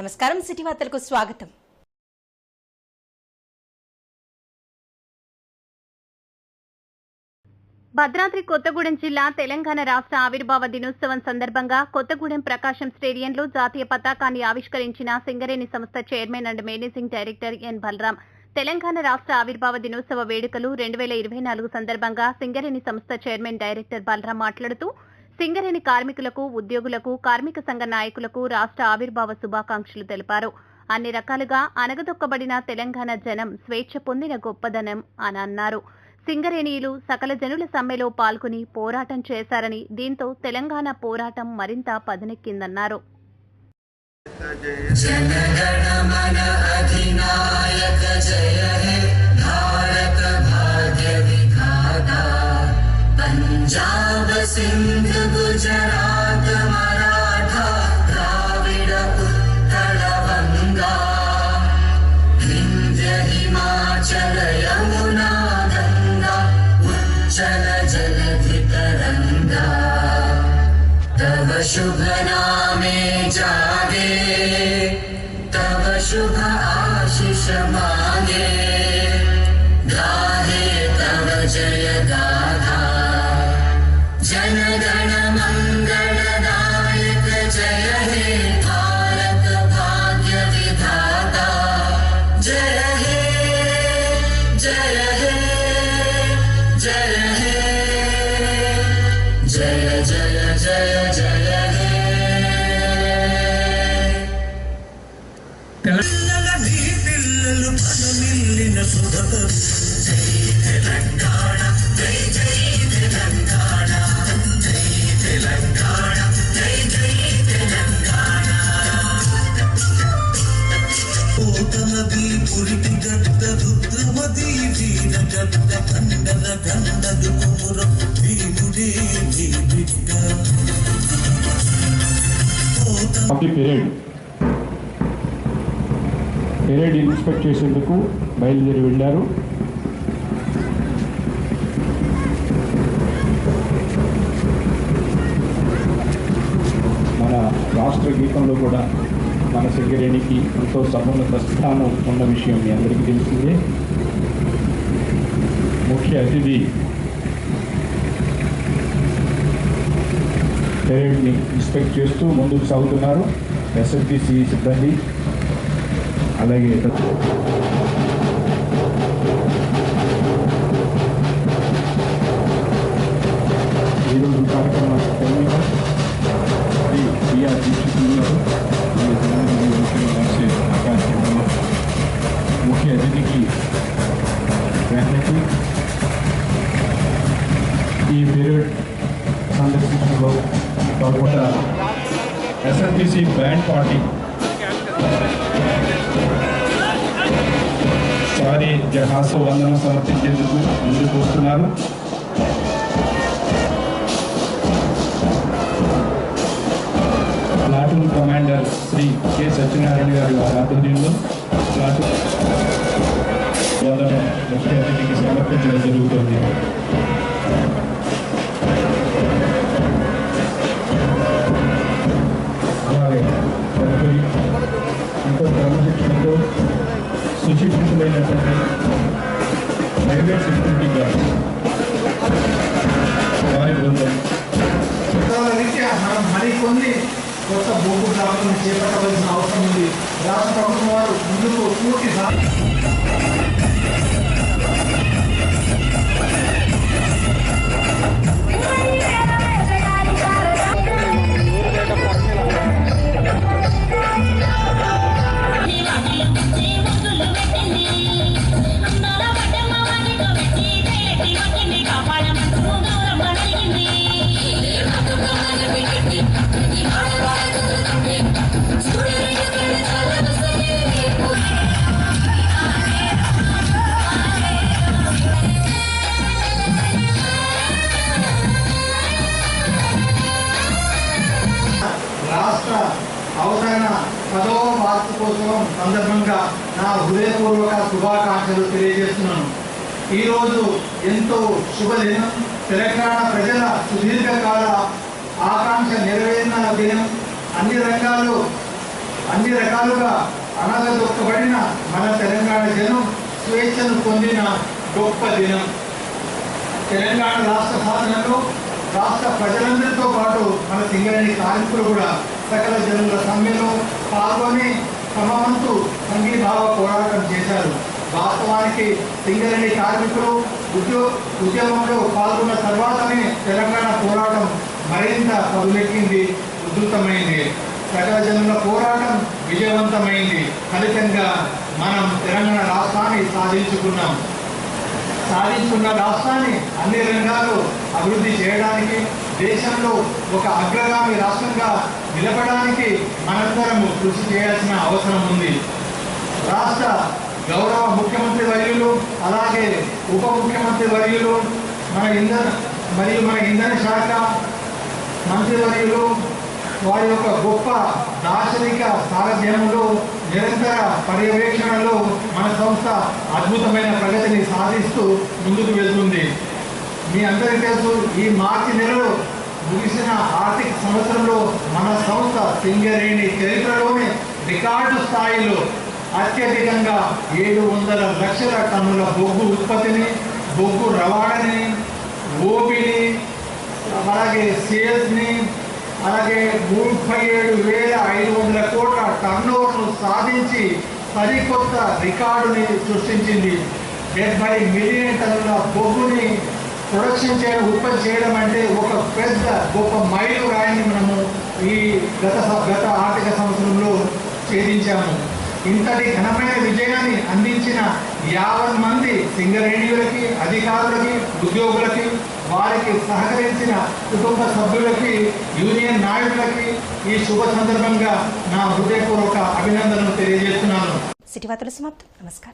నమస్కారం సిటీ వార్తలకు స్వాగతం. భద్రాద్రి కొత్తగూడెం జిల్లా తెలంగాణ రాష్ట్ర ఆవిర్భావ దినోత్సవం సందర్భంగా కొత్తగూడెం ప్రకాశం స్టేడియంలో జాతీయ పతాకాన్ని ఆవిష్కరించిన సింగరేణి సంస్థ chairman and managing director N. Balram. Telangana రాష్ట్ర ఆవిర్భావ దినోత్సవ వేడుకలు రెండు వేల ఇరవై నాలుగు సందర్భంగా సింగరేణి సంస్థ చైర్మన్ డైరెక్టర్ బలరాం మాట్లాడుతూ సింగరేణి కార్మికులకు ఉద్యోగులకు కార్మిక సంఘ నాయకులకు రాష్ట్ర ఆవిర్భావ శుభాకాంక్షలు తెలిపారు. అన్ని రకాలుగా అనగదొక్కబడిన తెలంగాణ జనం స్వేచ్ఛ పొందిన గొప్పదనం అని అన్నారు. సింగరేణియులు సకల జనుల సమ్మెలో పాల్గొని పోరాటం చేశారని దీంతో తెలంగాణ పోరాటం మరింత పదునెక్కిందన్నారు. అధినాయక జయ सिन्ध गुजरात, मराठा, द्राविड उत्कल गङ्गा विन्ध्य हिमाचल, यमुना गङ्गा उच्चल जलधितरङ्गा तव शुभ नामे जागे, तव शुभ സുഖം ജയ തെലങ്കാണ ജയ ജയ కండల కుమురం భీముడే నీ బిడ్డ పీరియడ్ పీరియడ్ ఇన్స్పెక్ట్ చేసేందుకు బయలుదేరి వెళ్ళారు. మన రాష్ట్ర గీతంలో కూడా మన సింగరేణికి ఎంతో సమున్నత స్థానం ఉన్న విషయం మీ అందరికీ తెలిసిందే. ముఖ్య అతిథి పెరేడ్ని ఇన్స్పెక్ట్ చేస్తూ ముందుకు సాగుతున్నారు. ఎస్ఎఫ్డిసి సిబ్బంది అలాగే గ్రాండ్కి ఈ పీరియడ్ సందర్శించడంలో కాకుండా ఎస్ఎన్పిసి బ్యాండ్ పార్టీ. సారి జహాస వందనం సమర్పించేందుకు ముందుకు వస్తున్నారు. Platoon commander Shri K Satyanarayana గారి ఆధ్వర్యంలో ప్లాటూన్ వందనం ముఖ్య అతిథికి సమర్పించడం జరుగుతుంది వారి తదుపరి ఎంతో క్రమశిక్షణతో సుశిక్షితులైనటువంటి ప్రైవేట్ సెక్యూరిటీ గార్డ్ వారి బృందం చట్టాల రీత్యా మనం మరికొన్ని కొత్త భూపు గ్రామాలను చేపట్టవలసిన అవసరం ఉంది రాష్ట్ర ప్రభుత్వం వారు ముందుకు పూర్తి వార్షికోత్సవం సందర్భంగా నా హృదయపూర్వక శుభాకాంక్షలు తెలియజేస్తున్నాను. ఈరోజు ఎంతో శుభదినం. తెలంగాణ ప్రజల సుదీర్ఘకాల ఆకాంక్ష నెరవేరిన దినం. అన్ని రంగాల్లో అన్ని రకాలుగా అనగదొక్కబడిన మన తెలంగాణ జనం స్వేచ్ఛను పొందిన గొప్ప దినం. తెలంగాణ రాష్ట్ర సాధనలో రాష్ట్ర ప్రజలందరితో పాటు మన సింగరేణి కార్మికులు కూడా సకల జనుల సమ్మెలో పాల్గొని తమ వంతు సంఘీభావ పోరాటం చేశారు. వాస్తవానికి సింగరేణి కార్మికులు ఉద్యో ఉద్యమంలో పాల్గొన్న తర్వాతనే తెలంగాణ పోరాటం మరింత పదులెక్కింది ఉధృతమైంది. ప్రజాజనుల పోరాటం విజయవంతమైంది. ఫలితంగా మనం తెలంగాణ రాష్ట్రాన్ని సాధించుకున్నాం. సాధించుకున్న రాష్ట్రాన్ని అన్ని రంగాల్లో అభివృద్ధి చేయడానికి దేశంలో ఒక అగ్రగామి రాష్ట్రంగా నిలపడానికి మనందరము కృషి చేయాల్సిన అవసరం ఉంది. రాష్ట్ర గౌరవ ముఖ్యమంత్రి వర్యులు అలాగే ఉప ముఖ్యమంత్రి వర్యులు మన ఇంధన మరియు మన ఇంధన శాఖ మంత్రివర్యులు వారి యొక్క గొప్ప దార్శనిక సారథ్యంలో నిరంతర పర్యవేక్షణలో మన సంస్థ అద్భుతమైన ప్రగతిని సాధిస్తూ ముందుకు వెళ్తుంది. మీ అందరికీ తెలుసు ఈ మార్చి నెలలో ముగిసిన ఆర్థిక సంవత్సరంలో మన సంస్థ సింగరేణి చరిత్రలోనే రికార్డు స్థాయిలో అత్యధికంగా ఏడు వందల లక్షల టన్నుల బొగ్గు ఉత్పత్తిని బొగ్గు రవాణాని ఓబిని అలాగే సేల్స్ని అలాగే ముప్పై ఏడు వేల ఐదు వందల కోట్ల టర్నోవర్ను సాధించి సరికొత్త రికార్డుని సృష్టించింది. డెబ్బై మిలియన్ టన్నుల బొగ్గుని ప్రొడక్షన్ చేయడం ఉత్పత్తి చేయడం అంటే ఒక పెద్ద గొప్ప మైలు రాయిని మనము ఈ గత గత ఆర్థిక సంవత్సరంలో ఛేదించాము. ఇంతటి ఘనమైన విజయాన్ని అందించిన యావన్ మంది సింగరేణియులకి అధికారులకి ఉద్యోగులకి వారికి సహకరించిన కుటుంబ సభ్యులకి యూనియన్ నాయకులకి ఈ శుభ సందర్భంగా నా హృదయపూర్వక అభినందనలు తెలియజేస్తున్నాను. సిటీ వార్తలు సమాప్తం. నమస్కారం.